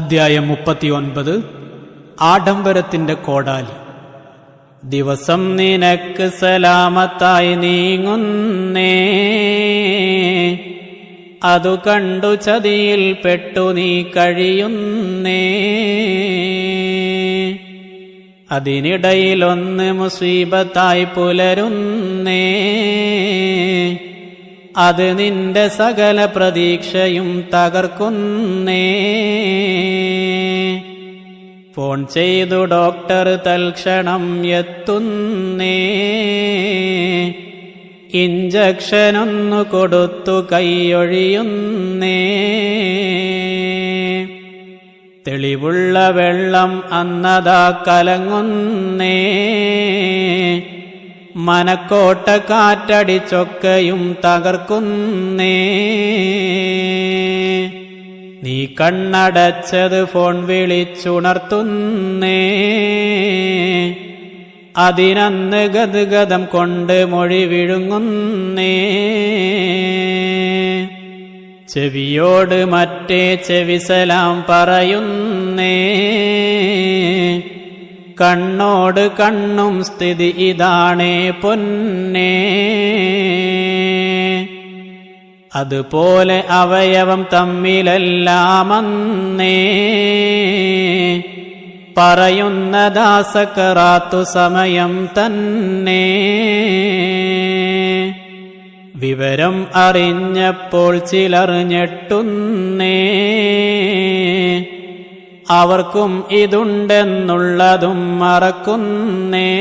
അദ്ധ്യായം മുപ്പത്തിയൊൻപത്. ആഡംബരത്തിന്റെ കോടാലി. ദിവസം നിനക്ക് സലാമത്തായി നീങ്ങുന്നേ. അതു കണ്ടു ചതിയിൽ പെട്ടു നീ കഴിയുന്നേ. അതിനിടയിലൊന്ന് മുസീബത്തായി പുലരുന്നേ. അത് നിന്റെ സകല പ്രതീക്ഷയും തകർക്കുന്നേ. ഫോൺ ചെയ്തു ഡോക്ടർ തൽക്ഷണം എത്തുന്നേ. ഇഞ്ചക്ഷനൊന്നു കൊടുത്തു കൈയൊഴിയുന്നേ. തെളിവുള്ള വെള്ളം അന്നതാ കലങ്ങുന്നേ. മനക്കോട്ട കാറ്റടിച്ചൊക്കെയും തകർക്കുന്നേ. നീ കണ്ണടച്ചത് ഫോൺ വിളിച്ചുണർത്തുന്നേ. അതിനന്ന് ഗദ്ഗതം കൊണ്ട് മൊഴി വിഴുങ്ങുന്നേ. ചെവിയോട് മറ്റേ ചെവിസലാം പറയുന്നേ. കണ്ണോട് കണ്ണും സ്ഥിതി ഇതാണേ പൊന്നേ. അതുപോലെ അവയവം തമ്മിലെല്ലാമന്നേ. പറയുന്നദാസക്കറാത്തു സമയം തന്നെ. വിവരം അറിഞ്ഞപ്പോൾ ചിലർ അവർക്കും ഇതുണ്ടെന്നുള്ളതും മറക്കുന്നേ.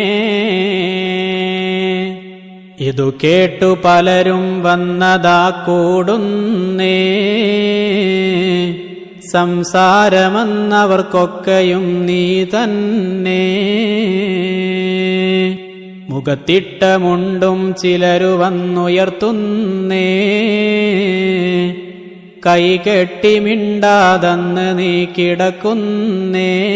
ഇതു കേട്ടു പലരും വന്നതാ കൂടുന്നേ. സംസാരമെന്നവർക്കൊക്കെയും നീ തന്നെ. മുഖത്തിട്ടമുണ്ടും ചിലരു വന്നുയർത്തുന്നേ. കൈകെട്ടി മിണ്ടാതെന്ന് നീ കിടക്കുന്നേ.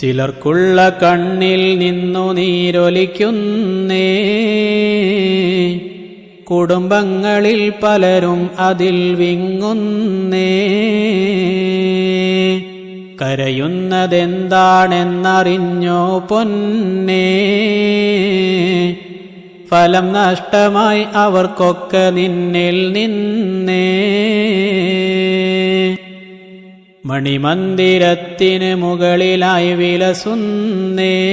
ചിലർക്കുള്ള കണ്ണിൽ നിന്നു നീരൊലിക്കുന്നേ. കുടുംബങ്ങളിൽ പലരും അതിൽ വിങ്ങുന്നേ. കരയുന്നതെന്താണെന്നറിഞ്ഞോ പൊന്നേ. ഫലം നഷ്ടമായി അവർക്കൊക്കെ നിന്നിൽ നിന്നേ. മണിമന്ദിരത്തിന് മുകളിലായി വിലസുന്നേ.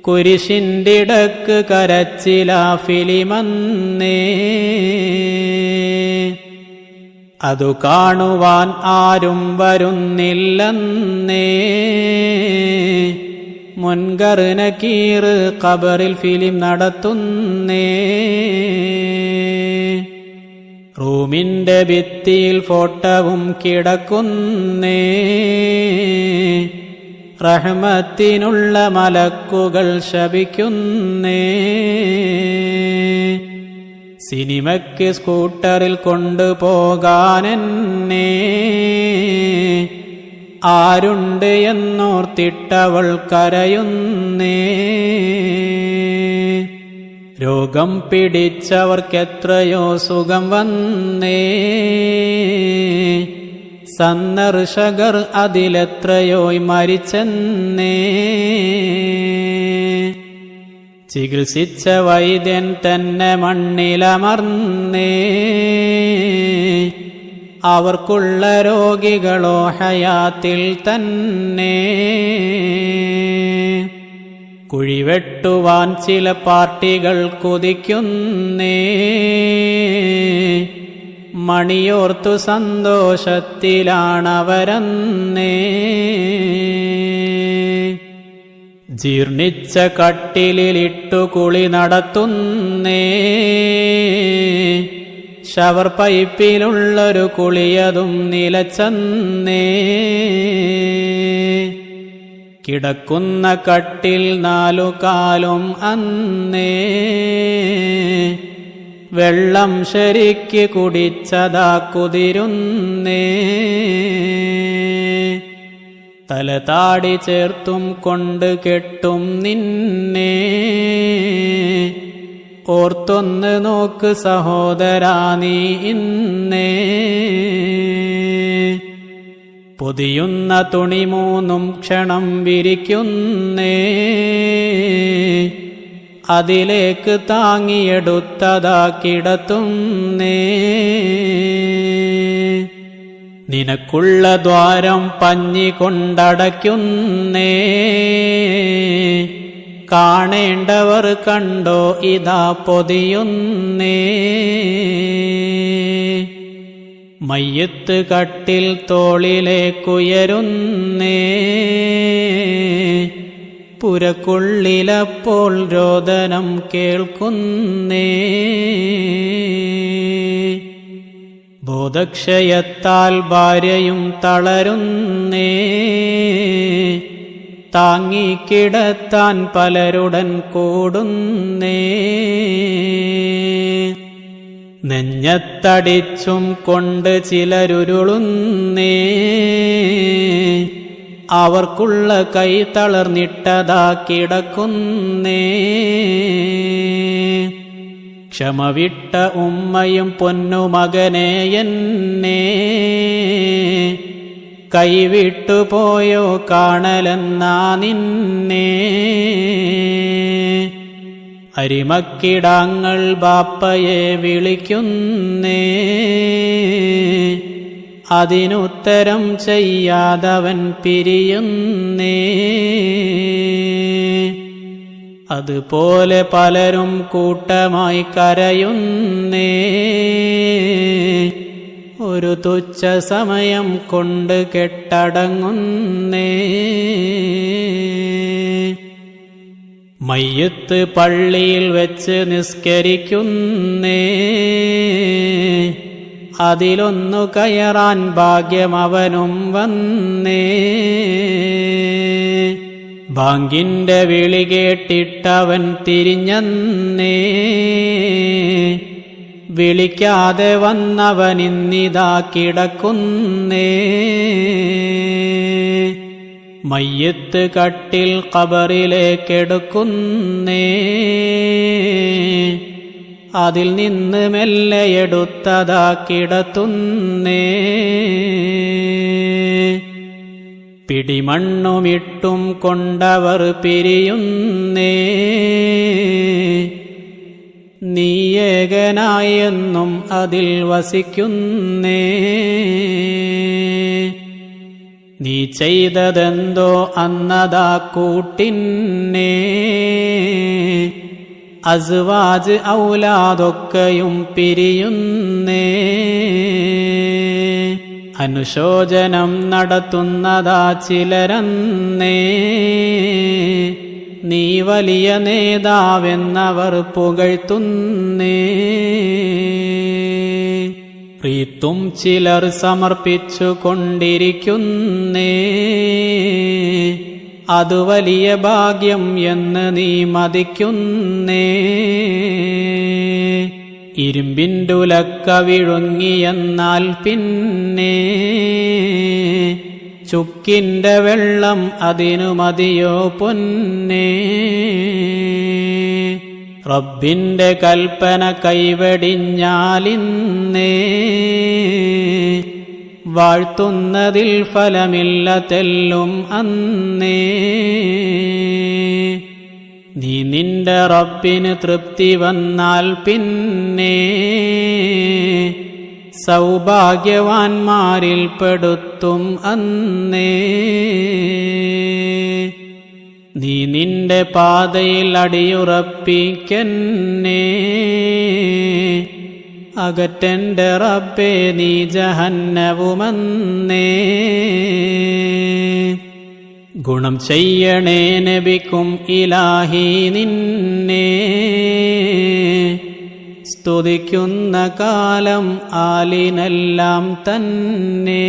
കുരിശിന്റിടക്ക് കരച്ചിലാ ഫിലിമന്നേ. അതു കാണുവാൻ ആരും വരുന്നില്ലെന്നേ. മുൻകറിന കീറ് ഖബറിൽ ഫിലിം നടത്തുന്നേ. റൂമിന്റെ ഭിത്തിയിൽ ഫോട്ടവും കിടക്കുന്നേ. റഹ്മത്തിനുള്ള മലക്കുകൾ ശപിക്കുന്നേ. സിനിമയ്ക്ക് സ്കൂട്ടറിൽ കൊണ്ടുപോകാനെന്നെ. ആരുണ്ട് എന്നോർത്തിട്ടവൾ കരയുന്നേ രോഗം പിടിച്ചവർക്കെത്രയോ സുഖം വന്നേ? സന്ദർശകർ അതിലെത്രയോ മരിച്ചെന്നേ? ചികിത്സിച്ച വൈദ്യൻ തന്നെ മണ്ണിലമർന്നേ? അവർക്കുള്ള രോഗികളോ ഹയാത്തിൽ തന്നെ. കുഴിവെട്ടുവാൻ ചില പാർട്ടികൾ കുതിക്കുന്നേ. മണിയോർത്തു സന്തോഷത്തിലാണവരന്നേ. ജീർണിച്ച കട്ടിലിലിട്ടു കുളി നടത്തുന്നേ. ഷവർ പൈപ്പിലുള്ളൊരു കുളിയതും നിലച്ചന്നേ. കിടക്കുന്ന കട്ടിൽ നാലു കാലും അന്നേ. വെള്ളം ശരിക്ക് കുടിച്ചതാ കുതിരുന്നേ. തലതാടി ചേർത്തും കൊണ്ട് കെട്ടും നിന്നെ. ഓർത്തൊന്ന് നോക്ക് സഹോദരാ നീ ഇന്നേ. പൊതിയുന്ന തുണി മൂന്നും ക്ഷണം വിരിക്കുന്നേ. അതിലേക്ക് താങ്ങിയെടുത്തതാ കിടത്തുന്നേ. നിനക്കുള്ള ദ്വാരം പഞ്ഞി കൊണ്ടടയ്ക്കുന്നേ കാണേണ്ടവർ കണ്ടോ ഇതാ പൊതിയുന്നേ. മയ്യത്ത് കട്ടിൽ തോളിലേക്കുയരുന്നേ. പുരക്കുള്ളിലപ്പോൾ രോദനം കേൾക്കുന്നേ. ബോധക്ഷയത്താൽ ഭാര്യയും തളരുന്നേ. താങ്ങിക്കിടത്താൻ പലരുടൻ കൂടുന്നേ. നെഞ്ഞത്തടിച്ചും കൊണ്ട് ചിലരുരുളുന്നേ. അവർക്കുള്ള കൈ തളർന്നിട്ടതാ കിടക്കുന്നേ. ക്ഷമവിട്ട ഉമ്മയും പൊന്നുമകനെ എന്നെ. കൈവിട്ടുപോയോ കാണലെന്നാ നിന്നേ. അരിമക്കിടാങ്ങൾ ബാപ്പയെ വിളിക്കുന്നേ. അതിനുത്തരം ചെയ്യാതവൻ പിരിയുന്നേ. അതുപോലെ പലരും കൂട്ടമായി കരയുന്നേ. ഒരു തുച്ഛ സമയം കൊണ്ട് കെട്ടടങ്ങുന്നേ. മയ്യത്ത് പള്ളിയിൽ വെച്ച് നിസ്കരിക്കുന്നേ. അതിലൊന്നു കയറാൻ ഭാഗ്യം അവനും വന്നേ. ബാങ്കിന്റെ വിളി കേട്ടിട്ടവൻ തിരിഞ്ഞന്നേ. വിളിക്കാതെ വന്നവനിന്നിതാ കിടക്കുന്നേ. മയ്യത്ത് കട്ടിൽ കബറിലേക്കെടുക്കുന്നേ അതിൽ നിന്ന് മെല്ലെ എടുത്തതാ കിടത്തുന്നേ. പിടിമണ്ണുമിട്ടും കൊണ്ടവർ പിരിയുന്നേ. നീ ഏകനായെന്നും അതിൽ വസിക്കുന്നേ. നീ ചെയ്തതെന്തോ അന്നതാ കൂട്ടിന്നേ. അസ്വാജ് ഔലാദൊക്കെയും പിരിയുന്നേ. അനുശോചനം നടത്തുന്നതാ ചിലരന്നേ. നീ വലിയ നേതാവെന്നവർ പുകഴ്ത്തുന്നേ. പ്രീത്തും ചിലർ സമർപ്പിച്ചു കൊണ്ടിരിക്കുന്നേ അത് വലിയ ഭാഗ്യം എന്ന് നീ മതിക്കുന്നേ. ഇരുമ്പിന്റുലക്ക വിഴുങ്ങിയെന്നാൽ പിന്നെ ചുക്കിന്റെ വെള്ളം അതിനു മതിയോ പൊന്നേ? റബ്ബിന്റെ കൽപ്പന കൈവടിഞ്ഞാലിന്നേ? വാഴ്ത്തുന്നതിൽ ഫലമില്ല തെല്ലും അന്നേ. നീ നിന്റെ റബ്ബിന് തൃപ്തി വന്നാൽ പിന്നെ. സൗഭാഗ്യവാന്മാരിൽ പെടുത്തും അന്നേ. നീ നിന്റെ പാതയിൽ അടിയുറപ്പിക്കന്നേ. അകറ്റന്റെ റബ്ബേ നീ ജഹന്നവുമന്നേ. ഗുണം ചെയ്യണേ നബിക്കും ഇലാഹി നിന്നെ. സ്തുതിക്കുന്ന കാലം ആലിനെല്ലാം തന്നെ.